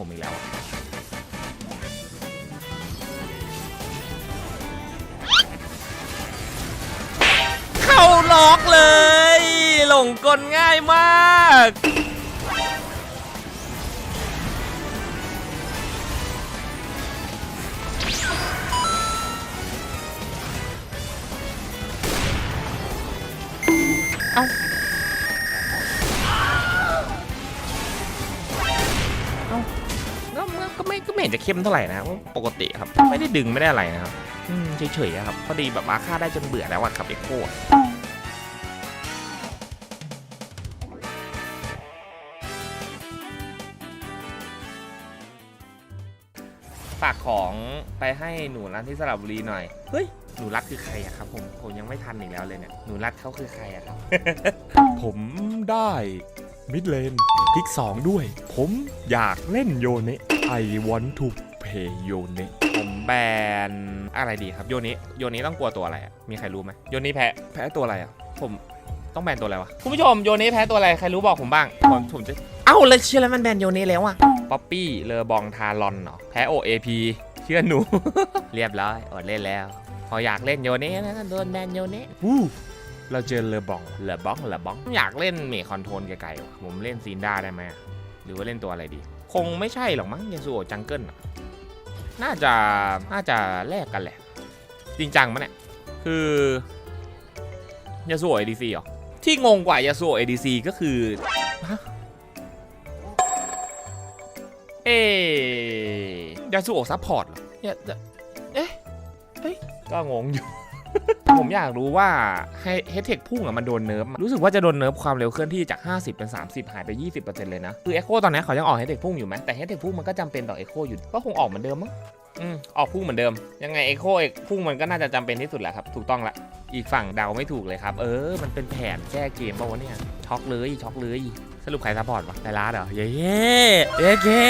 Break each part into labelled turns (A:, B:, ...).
A: ผมอีกแล้ว เข้าล็อกเลย หลงกลง่ายมาก เห็นจะเข้มเท่าไหร่นะปกติครับ ไม่ได้ดึงไม่ได้อะไรนะครับเฉยๆครับพอดีแบบว่าฆ่าได้จนเบื่อแล้วอะครับเอ็กโคฝากของไปให้หนูรัฐที่สระบุรีหน่อย เฮ้ย หนูรัฐคือใครอะครับ ผม ผมยังไม่ทันอีกแล้วเลยเนี่ย หนูรัฐเขาคือใครอะครับ
B: ผมได้มิดเลนพลิก2ด้วย ผมอยากเล่นโยเนะ I want to play โยเนะ
A: ผมแบนอะไรดีครับโยนี้โยนี้ต้องกลัวตัวอะไรอะมีใครรู้ไหมโยนี้แพ้แพ้ตัวอะไรอะผมต้องแบนตัวอะไรวะคุณผู้ชมโยนี้แพ้ตัวอะไรใครรู้บอกผมบ้างผมผมจะเอ้าเลยเชื่อแล้วมันแบนโยนี้แล้วอะป๊อปปี้เลอบองทารอนเนาะแพ้ OAP เชื่อหนู เรียบร้อยอดเล่นแล้ว พออยากเล่นโยนี้นะโดนแบนโยนี้
B: วู้เราเจอเลอบอง
A: เลอบองเลอบองอยากเล่นเมคคอนโทรลไกลๆว่ะผมเล่นซีนด้าได้ไหมอะหรือว่าเล่นตัวอะไรดี คงไม่ใช่หรอกมั้งยาสูโอะจังเกิลน่าจะน่าจะแลกกันแหละ จริงจังมั้ยเนี่ยคือยาสูโอะ ADC เหรอที่งงกว่ายาสูโอะ ADC ก็คือฮะเอยาสูโอะซัพพอร์ตเหรอเนี่ยเอ๊ะเอ๊ะก็งงอยู่ ผมอยากรู้ว่าให้เฮดเทคพุ่งอะมันโดนเนิร์ฟรู้สึกว่าจะโดนเนิร์ฟความเร็วเคลื่อนที่จาก 50 เป็น 30 หายไป 20%เลยนะ คือเอ็กโคตอนนี้เขายังออกเฮดเทคพุ่งอยู่ไหมแต่เฮดเทคพุ่งมันก็จำเป็นต่อเอ็กโคอยู่ก็คงออกเหมือนเดิมมั้งอืมออกพุ่งเหมือนเดิม ยังไงเอ็กโคเอ็กพุ่งมันก็น่าจะจำเป็นที่สุดแหละครับถูกต้องละอีกฝั่งเดาไม่ถูกเลยครับ เออ มันเป็นแผนแก้เกมป่าวะเนี่ย ช็อกเลย ช็อกเลย สรุปใครซัพพอร์ตวะไดรัสเหรอเย้เย้เย้เย้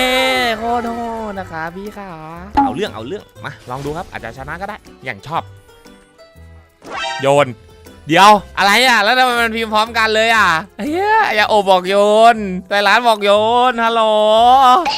A: โคตรโหดนะคะพี่ขาเอาเรื่อง เอาเรื่อง มา ลองดูครับ อาจจะชนะก็ได้ อย่างชอบ โยน เดี๋ยวอะไรอะ แล้วทำไมมันพิมพ์พร้อมกันเลยอะเฮี ยอย่าโอบอกโยนแต่ร้านบอกโยนฮัลโหล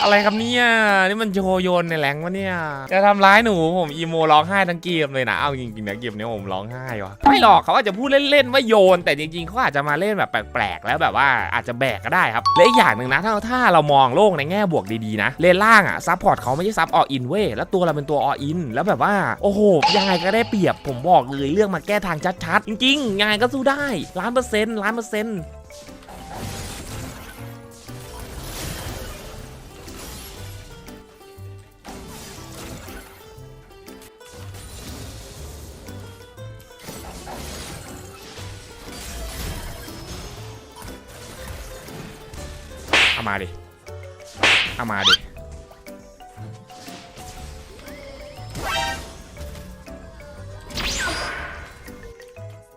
A: อะไรครับเนี่ยนี่มันโชโยนในแรงวะเนี่ยจะทำร้ายหนูผมอีโมร้องไห้ทั้งเกมเลยนะเอาจริงๆนะเกมเนี้ยผมร้องไห้วะไม่หรอกเขาอาจจะพูดเล่นๆว่าโยน แต่จริงๆเขาอาจจะมาเล่นแบบแปลกๆแล้วแบบว่าอาจจะแบกก็ได้ครับและอีกอย่างหนึ่งนะถ้าถ้าเรามองโลกในแง่บวกดีๆนะเลนล่างอะซัพพอร์ตเขาไม่ใช่ซับออินเว้ยแล้วตัวเราเป็นตัวออินแล้วแบบว่าโอ้โหยังไงก็ได้เปรียบผมบอกเลยเรื่องมาแก้ทางชัดๆจริงๆยังไงก็สู้ได้ล้านเปอร์เซ็นต์ล้านเปอร์เซ็นต์ มาดิเอามาดิ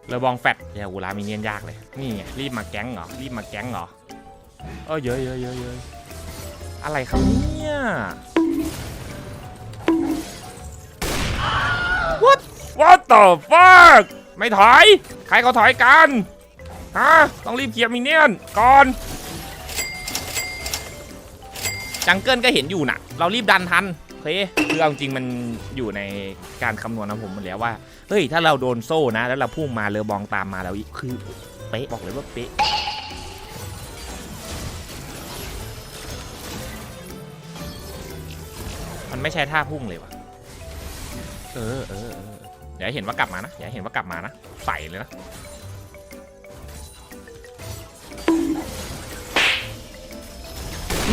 A: เรือบองแฟตอย่าอูรามีเนียนยากเลย นี่ไงรีบมาแก๊งเหรอ รีบมาแก๊งเหรอ เออเยอะเยอะเยอะเยอะอะไรครับเนี่ย What What the fuck ไม่ถอย ใครเขาถอยกัน ฮะ ต้องรีบเคลียร์มินเนี่ยนก่อน จังเกิลก็เห็นอยู่น่ะเรารีบดันทันโอเคคือเอาจริงมันอยู่ในการคำนวณของผมหมดแล้วว่าเฮ้ยถ้าเราโดนโซ่นะ แล้วเราพุ่งมาเรือบองตามมาแล้วคือเป๊ะบอกเลยว่าเป๊ะมันไม่ใช่ท่าพุ่งเลยวะเออเออเอออย่าเห็นว่ากลับมานะอย่าให้เห็นว่ากลับมานะใส่เลยนะ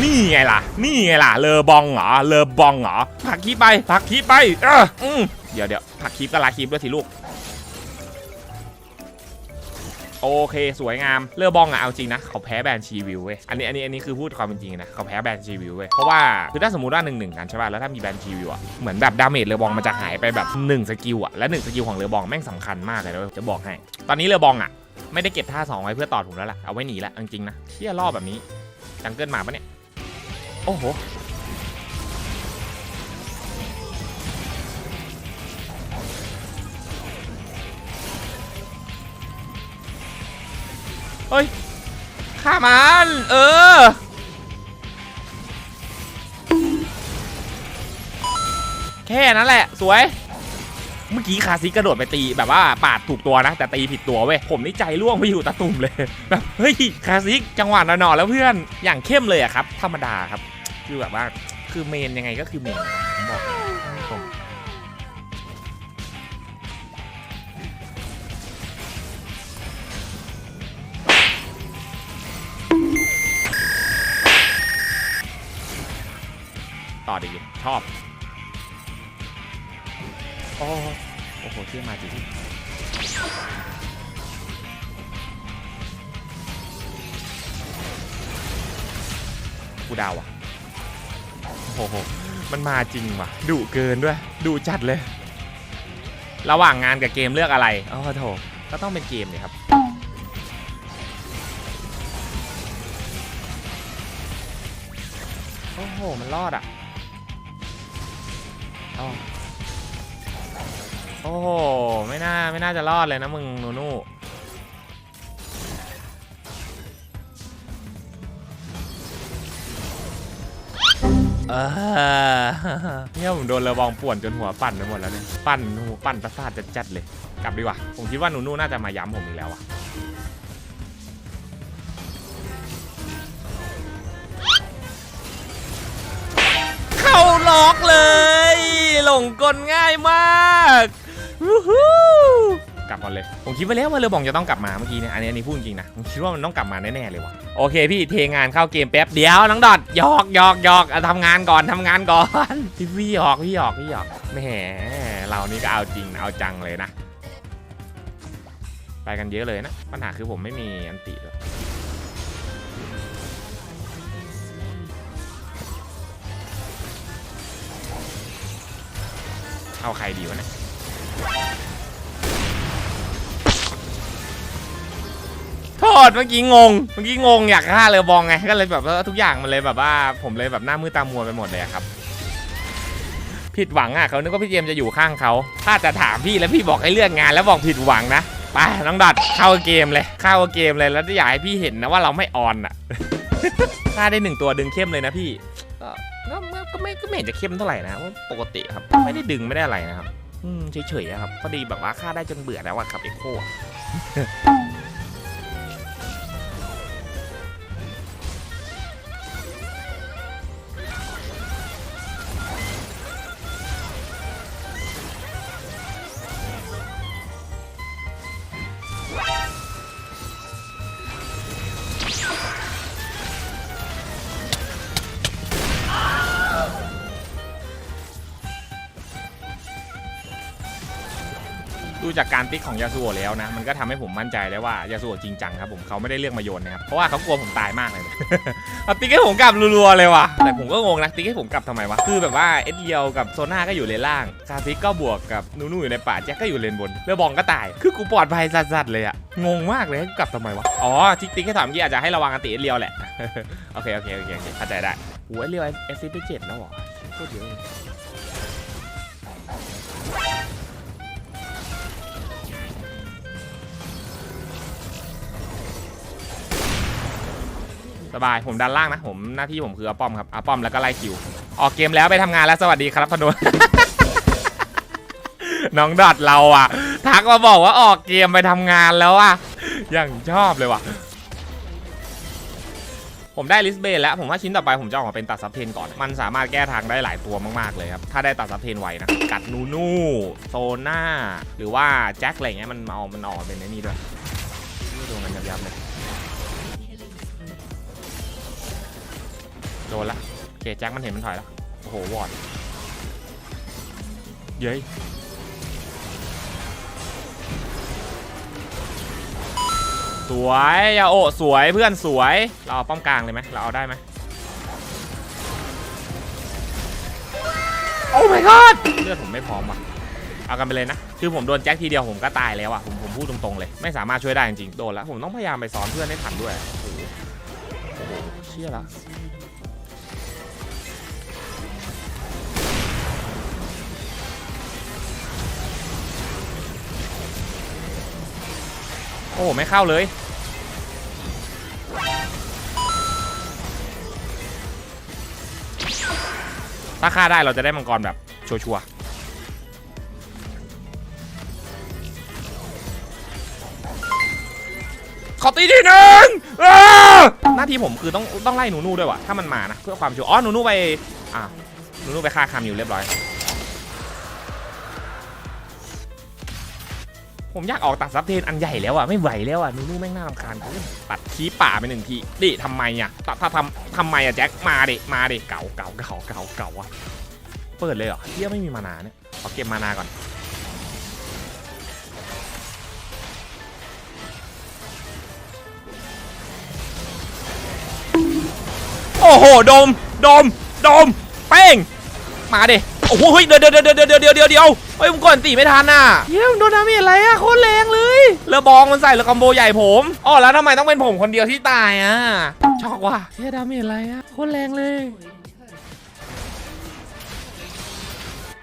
A: นี่ไงล่ะ นี่ไงล่ะ เลอบองเหรอ เลอบองเหรอ ผักคีบไป ผักคีบไป เอออืมเดี๋ยวเดี๋ยวผักคีบก็ลาคีบด้วยสิลูก โอเค สวยงาม เลอบองอะเอาจริงนะ เขาแพ้แบรนด์ชีวิวเว้ย อันนี้อันนี้อันนี้คือพูดความเป็นจริงนะ เขาแพ้แบรนด์ชีวิวเว้ย เพราะว่าคือถ้าสมมติว่าหนึ่งหนึ่งกันใช่ป่ะ แล้วถ้ามีแบรนด์ชีวิวอะเหมือนแบบดาเมจเลอบองมันจะหายไปแบบ1สกิลอะและ1สกิลของเลอบองแม่งสำคัญมากเลยนะเว้ยจะบอกให้ ตอนนี้เลอบองอะไม่ได้เก็บท่าสองไว้เพื่อต่อผมแล้วล่ะ เอาไว้หนีละจริงๆนะเที่ยรอบแบบนี้จังเกิลมาปะเนี่ย โอ้โห เฮ้ยฆ่ามัน เออ แค่นั้นแหละ สวย เมื่อกี้คาซิกระโดดไปตีแบบว่าปาดถูกตัวนะ แต่ตีผิดตัวเว้ย ผมนี่ใจร่วงไปอยู่ตะตุ่มเลย แบบ เฮ้ย คาซิกจังหวะหนอๆแล้วเพื่อน อย่างเข้มเลยอะครับ ธรรมดาครับ คือแบบว่าคือเมนยังไงก็คือเมนผมบอกตรงต่อดีชอบ โอ้โอ้โหเชื่อมาจริงกูดาวอะ โอ้โหมันมาจริงว่ะดุเกินด้วยดุจัดเลย ระหว่างงานกับเกมเลือกอะไรอ๋อโถก็ต้องเป็นเกมเลยครับโอ้โห มันรอดอะโอ้โห ไม่น่า ไม่น่าจะรอดเลยนะมึงนูนู เนี่ยผมโดนระบองป่วนจนหัวปั่นไปหมดแล้วเนี่ย ปั่นหูปั่นประสาทจัดๆเลย กลับดีกว่า ผมคิดว่านูนูน่าจะมาย้ำผมอีกแล้วอะเข้าล็อกเลย หลงกลง่ายมาก วู้ฮู้ กลับก่อนเลย ผมคิดไว้แล้วว่าเรือบองจะต้องกลับมาเมื่อกี้เนี่ย อันนี้อันนี้พูดจริงนะ ผมคิดว่ามันต้องกลับมาแน่ๆเลยว่ะ โอเคพี่เทงานเข้าเกมแป๊บเดียวน้องดอดหยอกหยอกหยอกเอาทำงานก่อนทำงานก่อนพี่พี่หยอกพี่หยอกพี่หยอกแหมเรานี่ก็เอาจริงเอาจังเลยนะ ไปกันเยอะเลยนะ ปัญหาคือผมไม่มีอันติด้วยเอาใครดีวะเนี่ย โทษเมื่อกี้งง เมื่อกี้งงอยากฆ่าเรือบองไง ก็เลยแบบว่าทุกอย่างมันเลยแบบว่า ผมเลยแบบหน้ามือตามัวไปหมดเลยอะครับ ผิดหวังอะเขานึกว่าพี่เจมส์จะอยู่ข้างเขาถ้าจะถามพี่แล้วพี่บอกให้เลือกงานแล้วบอกผิดหวังนะ ไปน้องดัดเข้าเกมเลย เข้าเกมเลยแล้วอยากให้พี่เห็นนะว่าเราไม่ออนอะฆ่าได้หนึ่งตัวดึงเข้มเลยนะพี่ ก็ก็ก็ก็ไม่ก็ไม่เห็นจะเข้มเท่าไหร่นะปกติครับ ไม่ได้ดึงไม่ได้อะไรนะครับ อืมเฉยๆอะครับ พอดีแบบว่าฆ่าได้จนเบื่อแล้วอะครับเอ็กโค ดูจากการติ๊กของยาสูโอะแล้วนะ มันก็ทำให้ผมมั่นใจได้ว่ายาสูโอะจริงจังครับผมเขาไม่ได้เลือกมาโยนนะครับ เพราะว่าเขากลัวผมตายมากเลยเอาติ๊กให้ผมกลับรัวๆเลยว่ะ แต่ผมก็งงนะติ๊กให้ผมกลับทำไมวะ คือแบบว่าเอสเรียวกับโซน่าก็อยู่เลนล่าง คาซิกก็บวกกับนูนูอยู่ในป่าแจ็คก็อยู่เลนบนเรือบองก็ตาย คือกูปลอดภัยสัสๆเลยอะงงมากเลยกลับทำไมวะ อ๋อติ๊กติ๊กให้ถามเมื่อกี้อาจจะให้ระวังอันติเอสเรียวแหละโอเคโอเคโอเคโอเคเข้าใจได้โอ้เอสเรียวเอสซิไปเจ็ดแล้วหรอโคตรเยอะ สบายผมดันล่างนะผมหน้าที่ผมคือเอาป้อมครับเอาป้อมแล้วก็ไล่คิว ออกเกมแล้วไปทำงานแล้วสวัสดีครับพนนน้องดอดเราอะ ทักมาบอกว่าออกเกมไปทำงานแล้วอะอย่างชอบเลยว่ะ ผมได้ลิสเบนแล้ว ผมว่าชิ้นต่อไปผมจะออกมาเป็นตัดซับเทนก่อน มันสามารถแก้ทางได้หลายตัวมากๆเลยครับ ถ้าได้ตัดซับเทนไวนะ กัดนูนูโซน่า หรือว่าแจ็คอะไรเงี้ยมันเอามันออกเป็นไอ้นี่ด้วยดูมันยับๆเลย โดนละโอเคแจ็คมันเห็นมันถอยแล้วโอ้โหวอดเย้ยสวยยาโอสวยเพื่อนสวย เราเอาป้อมกลางเลยไหมเราเอาได้ไหมโอ้ my god เลือดผมไม่พร้อมว่ะเอากันไปเลยนะ คือผมโดนแจ็คทีเดียวผมก็ตายแล้วอะผมผมพูดตรงๆเลย ไม่สามารถช่วยได้จริงๆโดนแล้ว ผมต้องพยายามไปซ้อนเพื่อนให้ทันด้วย โอ้โหโอ้โหเชี่ยละ โอ้ไม่เข้าเลย ถ้าฆ่าได้เราจะได้มังกรแบบชัวร์ขอตีทีหนึ่งหน้าที่ผมคือต้องต้องไล่หนูนูด้วยวะถ้ามันมานะเพื่อความชัวร์อ๋อหนูนูไปอ่าหนูนูไปฆ่าคามอยู่เรียบร้อย ผมอยากออกตัดซับเทนอันใหญ่แล้วอะไม่ไหวแล้วอะนูนูแม่งน่ารำคาญตัดทีป่าไปหนึ่งทีดิทำไมอะถ้าถ้าทำทำไมอะแจ็คมาดิมาดิเก่าเก่าเก่าเก่าเก่าอะเปิดเลยเหรอเฮียไม่มีมานาเนี่ยขอเก็บมานาก่อนโอ้โห โดม โดม โดม เป้ง มาดิ โอ้โหเฮ้ยเดี๋ยวเดี๋ยวเดี๋ยวเดี๋ยวเดี๋ยวเดี๋ยวเดี๋ยวเฮ้ยผมก่อนตีไม่ทันน่ะเยี่ยมโดนดาเมจอะไรอะโคตรแรงเลยเรือบองมันใส่แล้วคอมโบใหญ่ผมอ๋อแล้วทำไมต้องเป็นผมคนเดียวที่ตายอะช็อกว่ะเฮียดาเมจอะไรอะโคตรแรงเลย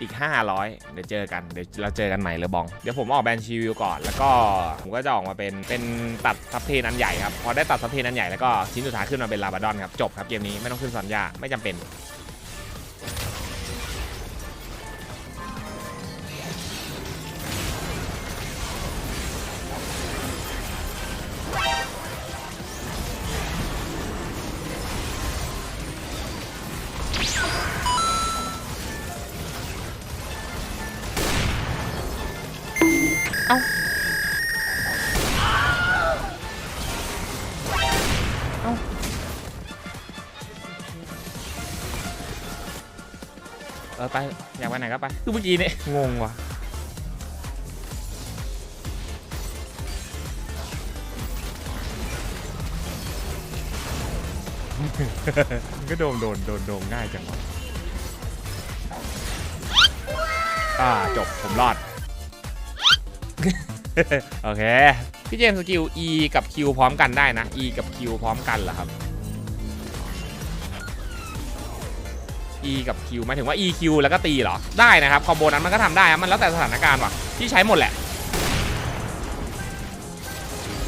A: อีก 500 เดี๋ยวเจอกัน เดี๋ยวเราเจอกันใหม่เรือบอง เดี๋ยวผมออกแบนชีวิวก่อน แล้วก็ผมก็จะออกมาเป็นเป็นตัดซับเทนอันใหญ่ครับ พอได้ตัดซับเทนอันใหญ่แล้วก็ชิ้นสุดท้ายขึ้นมาเป็นลาบาดอนครับ จบครับเกมนี้ไม่ต้องขึ้นสัญญาไม่จำเป็น อ้าเอ้าเออไป อยากไปไหนก็ไปคือเมื่อกี้เนี่ยงงว่ะมันก็โดนโดนโดนโดนง่ายจังวะอ่าจบผมรอด โอเค พี่เจมส์สกิล E กับ Q พร้อมกันได้นะ E กับ Q พร้อมกันเหรอครับ E กับ Q หมายถึงว่า EQ แล้วก็ตีเหรอ ได้นะครับ คอมโบนั้นมันก็ทำได้ครับมันแล้วแต่สถานการณ์ว่ะที่ใช้หมดแหละ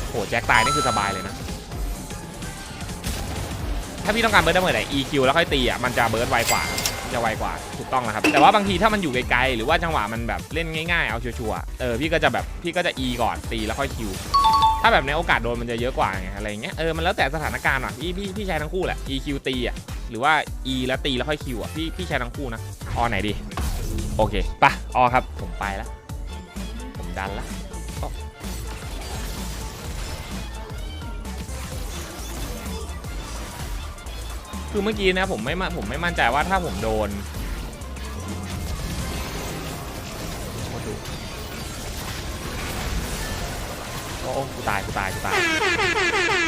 A: โห แจ็คตายนี่คือสบายเลยนะ ถ้าพี่ต้องการเบิร์ดได้เมื่อไหร่ EQ แล้วค่อยตีอะ มันจะเบิร์ดไวกว่าครับ จะไวกว่าถูกต้องนะครับ แต่ว่าบางทีถ้ามันอยู่ไกลๆหรือว่าจังหวะมันแบบเล่นง่ายๆเอาชัวร์ๆเออพี่ก็จะแบบพี่ก็จะ E ก่อนตีแล้วค่อย Q ถ้าแบบในโอกาสโดนมันจะเยอะกว่าไงอะไรอย่างเงี้ยเออมันแล้วแต่สถานการณ์ว่ะพี่พี่พี่ใช้ทั้งคู่แหละ EQ ตีอะหรือว่า E แล้วตีแล้วค่อย Q อะพี่พี่ใช้ทั้งคู่นะออไหนดีโอเคไปะออครับผมไปแล้วผมดันละ คือเมื่อกี้นะผมไม่ผมไม่มั่นใจว่าถ้าผมโดนโอ้โอ้โอ้กูตายกูตายกูตาย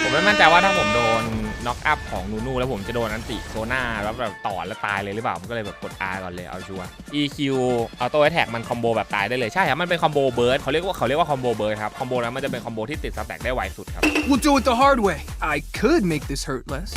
A: ผมไม่มั่นใจว่าถ้าผมโดนน็อกอัพของนูนูแล้วผมจะโดนอันติโซน่าแล้วแบบต่อแล้วตายเลยหรือเปล่าผมก็เลยแบบกด R ก่อนเลยเอาชัวร์ EQ Auto Attack มันคอมโบแบบตายได้เลยใช่ครับมันเป็นคอมโบเบิร์ดเขาเรียกว่าเขาเรียกว่าคอมโบเบิร์ดครับคอมโบนั้นมันจะเป็นคอมโบที่ติดสแต็กได้ไวสุดครับ
C: We'll do it the hard way. I could make this hurt less.